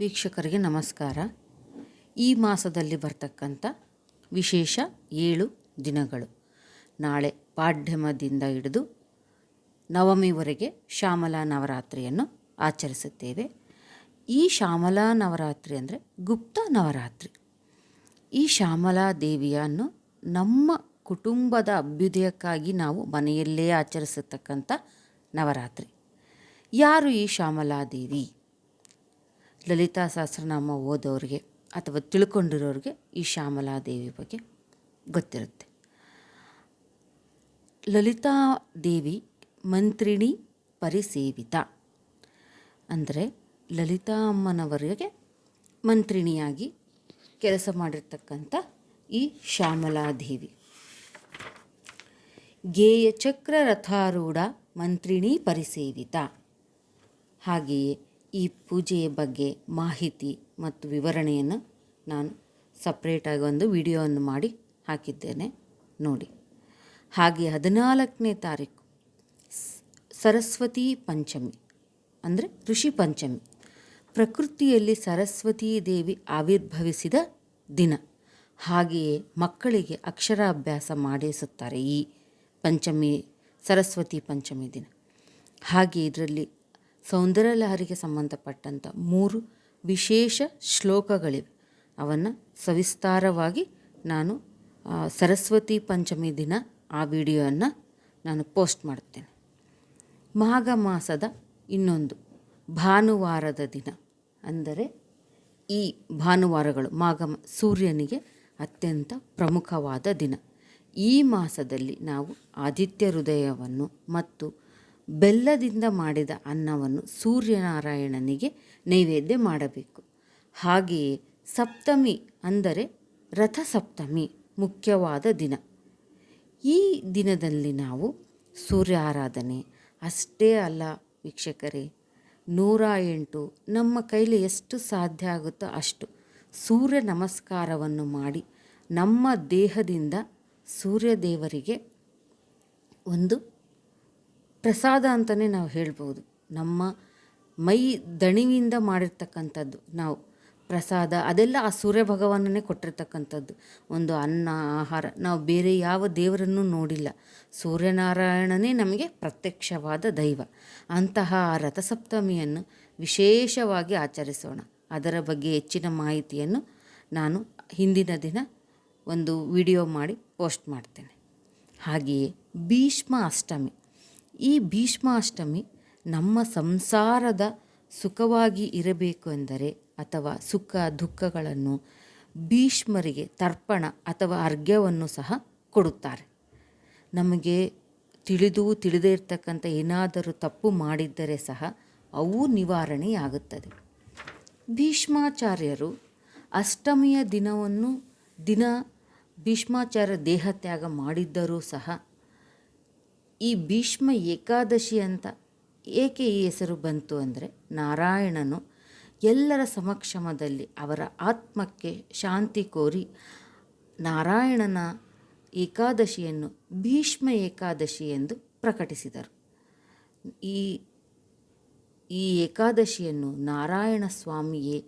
ವೀಕ್ಷಕರಿಗೆ ನಮಸ್ಕಾರ. ಈ ಮಾಸದಲ್ಲಿ ಬರ್ತಕ್ಕಂಥ ವಿಶೇಷ ಏಳು ದಿನಗಳು. ನಾಳೆ ಪಾಡ್ಯಮದಿಂದ ಹಿಡಿದು ನವಮಿವರೆಗೆ ಶ್ಯಾಮಲಾ ನವರಾತ್ರಿಯನ್ನು ಆಚರಿಸುತ್ತೇವೆ. ಈ ಶ್ಯಾಮಲಾ ನವರಾತ್ರಿ ಅಂದರೆ ಗುಪ್ತ ನವರಾತ್ರಿ. ಈ ಶ್ಯಾಮಲಾ ದೇವಿಯನ್ನು ನಮ್ಮ ಕುಟುಂಬದ ಅಭ್ಯುದಯಕ್ಕಾಗಿ ನಾವು ಮನೆಯಲ್ಲೇ ಆಚರಿಸತಕ್ಕಂಥ ನವರಾತ್ರಿ. ಯಾರು ಈ ಶ್ಯಾಮಲಾ ದೇವಿ? ಲಲಿತಾ ಸಹಸ್ರನಾಮ ಓದೋರಿಗೆ ಅಥವಾ ತಿಳ್ಕೊಂಡಿರೋರಿಗೆ ಈ ಶ್ಯಾಮಲಾದೇವಿ ಬಗ್ಗೆ ಗೊತ್ತಿರುತ್ತೆ. ಲಲಿತಾ ದೇವಿ ಮಂತ್ರಿಣಿ ಪರಿಸೇವಿತ. ಅಂದರೆ ಲಲಿತಾ ಅಮ್ಮನವರಿಗೆ ಮಂತ್ರಿಣಿಯಾಗಿ ಕೆಲಸ ಮಾಡಿರ್ತಕ್ಕಂಥ ಈ ಶ್ಯಾಮಲಾದೇವಿ. ಗೇಯ ಚಕ್ರ ರಥಾರೂಢ ಮಂತ್ರಿಣಿ ಪರಿಸೇವಿತ. ಹಾಗೆಯೇ ಈ ಪೂಜೆಯ ಬಗ್ಗೆ ಮಾಹಿತಿ ಮತ್ತು ವಿವರಣೆಯನ್ನು ನಾನು ಸಪ್ರೇಟಾಗಿ ಒಂದು ವಿಡಿಯೋವನ್ನು ಮಾಡಿ ಹಾಕಿದ್ದೇನೆ. ನೋಡಿ. ಹಾಗೆ ಹದಿನಾಲ್ಕನೇ ತಾರೀಕು, ಸರಸ್ವತಿ ಪಂಚಮಿ, ಅಂದರೆ ಋಷಿ ಪಂಚಮಿ, ಪ್ರಕೃತಿಯಲ್ಲಿ ಸರಸ್ವತೀ ದೇವಿ ಆವಿರ್ಭವಿಸಿದ ದಿನ. ಹಾಗೆಯೇ ಮಕ್ಕಳಿಗೆ ಅಕ್ಷರಾಭ್ಯಾಸ ಮಾಡಿಸುತ್ತಾರೆ ಈ ಪಂಚಮಿ, ಸರಸ್ವತಿ ಪಂಚಮಿ ದಿನ. ಹಾಗೆ ಇದರಲ್ಲಿ ಸೌಂದರ್ಯಲಹರಿಗೆ ಸಂಬಂಧಪಟ್ಟಂಥ ಮೂರು ವಿಶೇಷ ಶ್ಲೋಕಗಳಿವೆ. ಅವನ್ನು ಸವಿಸ್ತಾರವಾಗಿ ನಾನು ಸರಸ್ವತಿ ಪಂಚಮಿ ದಿನ ಆ ವಿಡಿಯೋವನ್ನು ನಾನು ಪೋಸ್ಟ್ ಮಾಡ್ತೇನೆ. ಮಾಘ ಮಾಸದ ಇನ್ನೊಂದು ಭಾನುವಾರದ ದಿನ ಅಂದರೆ ಈ ಭಾನುವಾರಗಳು, ಮಾಘ ಸೂರ್ಯನಿಗೆ ಅತ್ಯಂತ ಪ್ರಮುಖವಾದ ದಿನ. ಈ ಮಾಸದಲ್ಲಿ ನಾವು ಆದಿತ್ಯ ಹೃದಯವನ್ನು ಮತ್ತು ಬೆಲ್ಲದಿಂದ ಮಾಡಿದ ಅನ್ನವನ್ನು ಸೂರ್ಯನಾರಾಯಣನಿಗೆ ನೈವೇದ್ಯ ಮಾಡಬೇಕು. ಹಾಗೆಯೇ ಸಪ್ತಮಿ ಅಂದರೆ ರಥಸಪ್ತಮಿ ಮುಖ್ಯವಾದ ದಿನ. ಈ ದಿನದಲ್ಲಿ ನಾವು ಸೂರ್ಯ ಆರಾಧನೆ ಅಷ್ಟೇ ಅಲ್ಲ ವೀಕ್ಷಕರೇ ನೂರ ಎಂಟು ನಮ್ಮ ಕೈಲಿ ಎಷ್ಟು ಸಾಧ್ಯ ಆಗುತ್ತೋ ಅಷ್ಟು ಸೂರ್ಯ ನಮಸ್ಕಾರವನ್ನು ಮಾಡಿ ನಮ್ಮ ದೇಹದಿಂದ ಸೂರ್ಯ ದೇವರಿಗೆ ಒಂದು ಪ್ರಸಾದ ಅಂತಲೇ ನಾವು ಹೇಳ್ಬೋದು. ನಮ್ಮ ಮೈ ದಣಿವಿಂದ ಮಾಡಿರ್ತಕ್ಕಂಥದ್ದು ನಾವು. ಪ್ರಸಾದ, ಅದೆಲ್ಲ ಆ ಸೂರ್ಯ ಭಗವಾನನೇ ಕೊಟ್ಟಿರ್ತಕ್ಕಂಥದ್ದು. ಒಂದು ಅನ್ನ, ಆಹಾರ, ನಾವು ಬೇರೆ ಯಾವ ದೇವರನ್ನು ನೋಡಿಲ್ಲ. ಸೂರ್ಯನಾರಾಯಣನೇ ನಮಗೆ ಪ್ರತ್ಯಕ್ಷವಾದ ದೈವ. ಅಂತಹ ಆ ರಥಸಪ್ತಮಿಯನ್ನು ವಿಶೇಷವಾಗಿ ಆಚರಿಸೋಣ. ಅದರ ಬಗ್ಗೆ ಹೆಚ್ಚಿನ ಮಾಹಿತಿಯನ್ನು ನಾನು ಹಿಂದಿನ ದಿನ ಒಂದು ವಿಡಿಯೋ ಮಾಡಿ ಪೋಸ್ಟ್ ಮಾಡ್ತೇನೆ. ಹಾಗೆಯೇ ಭೀಷ್ಮ ಅಷ್ಟಮಿ. ಈ ಭೀಷ್ಮಾಷ್ಟಮಿ ನಮ್ಮ ಸಂಸಾರದ ಸುಖವಾಗಿ ಇರಬೇಕು ಎಂದರೆ ಅಥವಾ ಸುಖ ದುಃಖಗಳನ್ನು ಭೀಷ್ಮರಿಗೆ ತರ್ಪಣ ಅಥವಾ ಅರ್ಘ್ಯವನ್ನು ಸಹ ಕೊಡುತ್ತಾರೆ. ನಮಗೆ ತಿಳಿದು ತಿಳಿದೇ ಇರ್ತಕ್ಕಂಥ ಏನಾದರೂ ತಪ್ಪು ಮಾಡಿದ್ದರೆ ಸಹ ಅವು ನಿವಾರಣೆಯಾಗುತ್ತದೆ. ಭೀಷ್ಮಾಚಾರ್ಯರು ಅಷ್ಟಮಿಯ ದಿನವನ್ನು ದಿನ ಭೀಷ್ಮಾಚಾರ್ಯ ದೇಹತ್ಯಾಗ ಮಾಡಿದ್ದರೂ ಸಹ ಈ ಭೀಷ್ಮ ಏಕಾದಶಿ ಅಂತ ಏಕೆ ಈ ಹೆಸರು ಬಂತು ಅಂದರೆ ನಾರಾಯಣನು ಎಲ್ಲರ ಸಮಕ್ಷಮದಲ್ಲಿ ಅವರ ಆತ್ಮಕ್ಕೆ ಶಾಂತಿ ಕೋರಿ ನಾರಾಯಣನ ಏಕಾದಶಿಯನ್ನು ಭೀಷ್ಮ ಏಕಾದಶಿ ಎಂದು ಪ್ರಕಟಿಸಿದರು. ಈ ಈ ಏಕಾದಶಿಯನ್ನು ನಾರಾಯಣ ಸ್ವಾಮಿಯೇ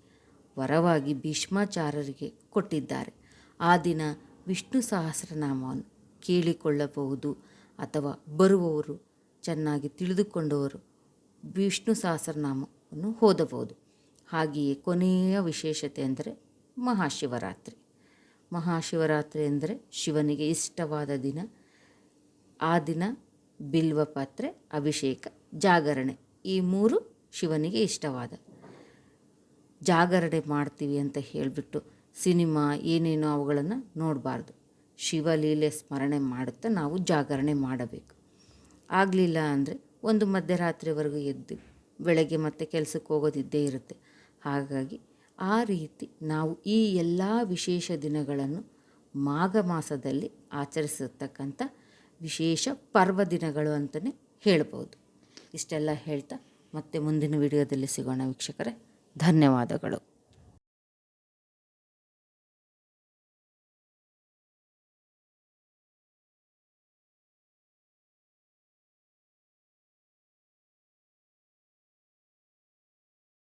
ವರವಾಗಿ ಭೀಷ್ಮಾಚಾರ್ಯರಿಗೆ ಕೊಟ್ಟಿದ್ದಾರೆ. ಆ ದಿನ ವಿಷ್ಣು ಸಹಸ್ರನಾಮವನ್ನು ಕೇಳಿಕೊಳ್ಳಬಹುದು. ಅಥವಾ ಬರುವವರು, ಚೆನ್ನಾಗಿ ತಿಳಿದುಕೊಂಡವರು, ವಿಷ್ಣು ಸಹಸ್ರನಾಮವನ್ನು ಓದಬಹುದು. ಹಾಗೆಯೇ ಕೊನೆಯ ವಿಶೇಷತೆ ಅಂದರೆ ಮಹಾಶಿವರಾತ್ರಿ. ಮಹಾಶಿವರಾತ್ರಿ ಅಂದರೆ ಶಿವನಿಗೆ ಇಷ್ಟವಾದ ದಿನ. ಆ ದಿನ ಬಿಲ್ವಪತ್ರೆ ಅಭಿಷೇಕ, ಜಾಗರಣೆ, ಈ ಮೂರು ಶಿವನಿಗೆ ಇಷ್ಟವಾದ. ಜಾಗರಣೆ ಮಾಡ್ತೀವಿ ಅಂತ ಹೇಳಿಬಿಟ್ಟು ಸಿನಿಮಾ ಏನೇನೋ ಅವುಗಳನ್ನು ನೋಡಬಾರ್ದು. ಶಿವಲೀಲೆ ಸ್ಮರಣೆ ಮಾಡುತ್ತಾ ನಾವು ಜಾಗರಣೆ ಮಾಡಬೇಕು. ಆಗಲಿಲ್ಲ ಅಂದರೆ ಒಂದು ಮಧ್ಯರಾತ್ರಿವರೆಗೂ ಎದ್ದು ಬೆಳಗ್ಗೆ ಮತ್ತೆ ಕೆಲಸಕ್ಕೆ ಹೋಗೋದಿದ್ದೇ ಇರುತ್ತೆ. ಹಾಗಾಗಿ ಆ ರೀತಿ ನಾವು ಈ ಎಲ್ಲ ವಿಶೇಷ ದಿನಗಳನ್ನು ಮಾಘ ಮಾಸದಲ್ಲಿ ಆಚರಿಸತಕ್ಕಂಥ ವಿಶೇಷ ಪರ್ವ ದಿನಗಳು ಅಂತಲೇ ಹೇಳ್ಬೋದು. ಇಷ್ಟೆಲ್ಲ ಹೇಳ್ತಾ ಮತ್ತೆ ಮುಂದಿನ ವಿಡಿಯೋದಲ್ಲಿ ಸಿಗೋಣ ವೀಕ್ಷಕರೇ. ಧನ್ಯವಾದಗಳು.